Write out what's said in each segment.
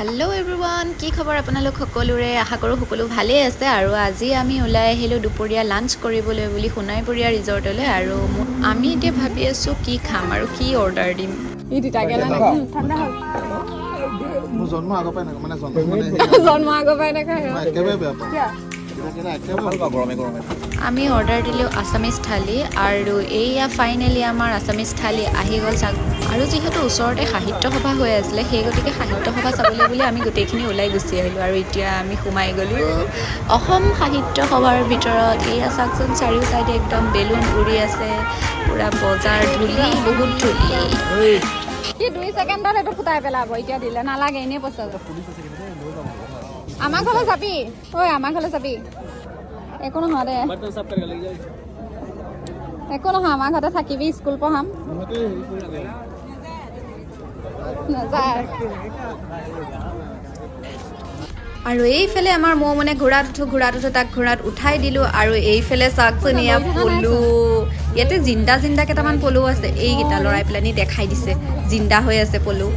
Hello everyone কি খবৰ আপোনালোক সকলোৰে? আশা কৰোঁ সকলো ভালেই আছে আৰু আজি আমি ওলাই আহিলোঁ দুপৰীয়া লাঞ্চ কৰিবলৈ বুলি সোণাইপৰীয়া ৰিজৰ্টলৈ আৰু আমি এতিয়া ভাবি আছোঁ কি খাম আৰু কি অৰ্ডাৰ দিম। জন্ম আগৰ পৰাই নাখায় আমি অৰ্ডাৰ দিলোঁ আছামিজ থালি আৰু এইয়া ফাইনেলি আমাৰ আছামিজ থালি আহি গ'ল আৰু যিহেতু ওচৰতে সাহিত্য সভা হৈ আছিলে সেই গতিকে সাহিত্য সভা চাবলৈ বুলি আমি গোটেইখিনি ওলাই গুচি আহিলোঁ আৰু এতিয়া আমি সোমাই গ'লোঁ অসম সাহিত্য সভাৰ ভিতৰত। এইয়া চাওকচোন চাৰিও চাইডে একদম বেলুন উৰি আছে পূৰা বজাৰ ধূলি বহুত ধূলি। সি দুই ছেকেণ্ডত এইটো ফুটাই পেলাব এতিয়া দিলে নালাগে এনেই পইচা আমাৰ ঘৰলৈ যাবি? ঐ আমাৰ ঘৰলৈ যাবি। একো নহয় দে। একো নহয় আমাৰ ঘৰতে থাকিবি স্কুল পঢ়াম। নাযায়। আৰু এইফালে আমাৰ মৌ মানে ঘোঁৰাত উঠো ঘোঁৰাত উঠো তাক ঘোঁৰাত উঠাই দিলোঁ। আৰু এইফালে চাওকচোন এয়া পলু। ইয়াতে জিন্দা জিন্দা কেইটামান পলু আছে। এইকেইটা লৰাই পেলানি দেখাই দিছে। জিন্দা হৈ আছে পলু।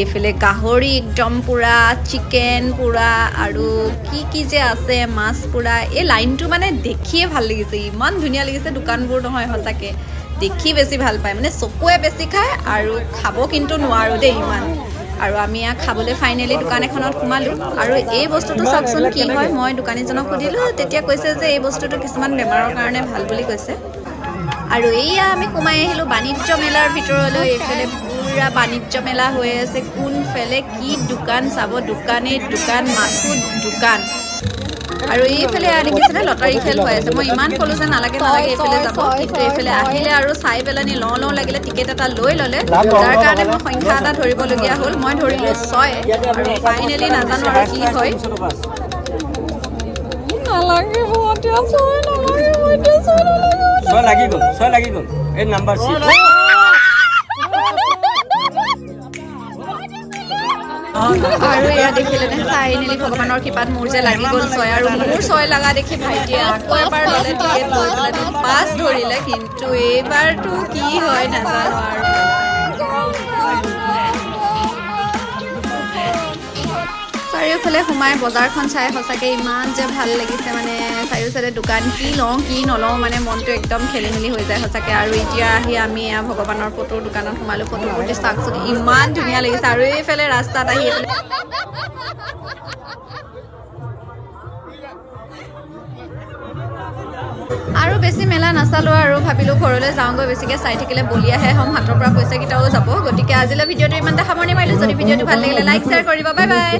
এইফালে গাহৰি একদম পূৰা, চিকেন পূৰা, আৰু কি কি যে আছে, মাছ পূৰা। এই লাইনটো মানে দেখিয়ে ভালো লাগিছে। ইমান ধুনীয়া লাগিছে দোকানবোৰ নহয় সঁচাকৈ। দেখি বেছি ভালো পায়। মানে চকুৱে বেছি খায় আৰু খাব কিন্তু নোৱাৰোঁ দেই ইমান। আৰু আমি ইয়াক খাবলৈ ফাইনেলি দোকান এখনত সোমালোঁ। আৰু এই বস্তুটো চাওকচোন কি হয়, মই দোকানীজনক সুধিলোঁ। তেতিয়া কৈছে যে এই বস্তুটো কিছুমান বেমাৰৰ কাৰণে ভালো বুলি কৈছে। আৰু এইয়া আমি সোমাই আহিলোঁ বাণিজ্য মেলাৰ ভিতৰলৈ। এইফালে পূৰা বাণিজ্য মেলা হৈ আছে। কোনফালে কি দোকান চাব? দোকানে দোকান মাছো দোকান। আৰু এইফালে এয়া দেখিছেনে লটাৰী খেল হৈ আছে। মই ইমান ক'লোঁ যে নালাগে নালাগে এইফালে যাব। কিন্তু এইফালে আহিলে আৰু চাই পেলানি লওঁ লওঁ লাগিলে টিকেট এটা লৈ ল'লে। যাৰ কাৰণে মই সংখ্যা এটা ধৰিবলগীয়া হ'ল। মই ধৰিলোঁ ছয়। আৰু ফাইনেলি নাজানো আৰু কি হয়। নালাগিব এতিয়া ছয় নালাগিব এতিয়া ছয় নালাগিব ছয় লাগি গ'ল, ছয় লাগি গ'ল। এই নাম্বাৰ চিট আৰু এয়া দেখিলে ফাইনেলি ভগৱানৰ কৃপাত মোৰ যে লাগি গ'ল ছয় আৰু মোৰ ছয় লগা দেখি ভাইটিয়ে আকৌ এবাৰ ল'লে টিকেট লৈ পেলাই পাঁচ ধৰিলে। কিন্তু এইবাৰতো কি হয় নাজানো আৰু। চাৰিওফালে সোমাই বজাৰখন চাই সঁচাকৈ ইমান যে ভাল লাগিছে মানে চাৰিও চাইডে দোকান কি লওঁ কি নলওঁ মানে মনটো একদম খেলি মেলি হৈ যায় সঁচাকৈ। আৰু এতিয়া আহি আমি এয়া ভগৱানৰ ফটোৰ দোকানত সোমালোঁ ফটো চাওকচোন ইমান ধুনীয়া লাগিছে। আৰু এইফালে ৰাস্তাত আহি আৰু বেছি মেলা নাচালোঁ আৰু ভাবিলোঁ ঘৰলৈ যাওঁগৈ বেছিকৈ চাই থাকিলে বলিয়াহে হ'ম হাতৰ পৰা পইচাকেইটাও যাব। গতিকে আজিলৈ ভিডিঅ'টো ইমানতে সামৰণি মাৰিলোঁ যদি ভিডিঅ'টো ভাল লাগিলে লাইক শ্বেয়াৰ কৰিব। Bye bye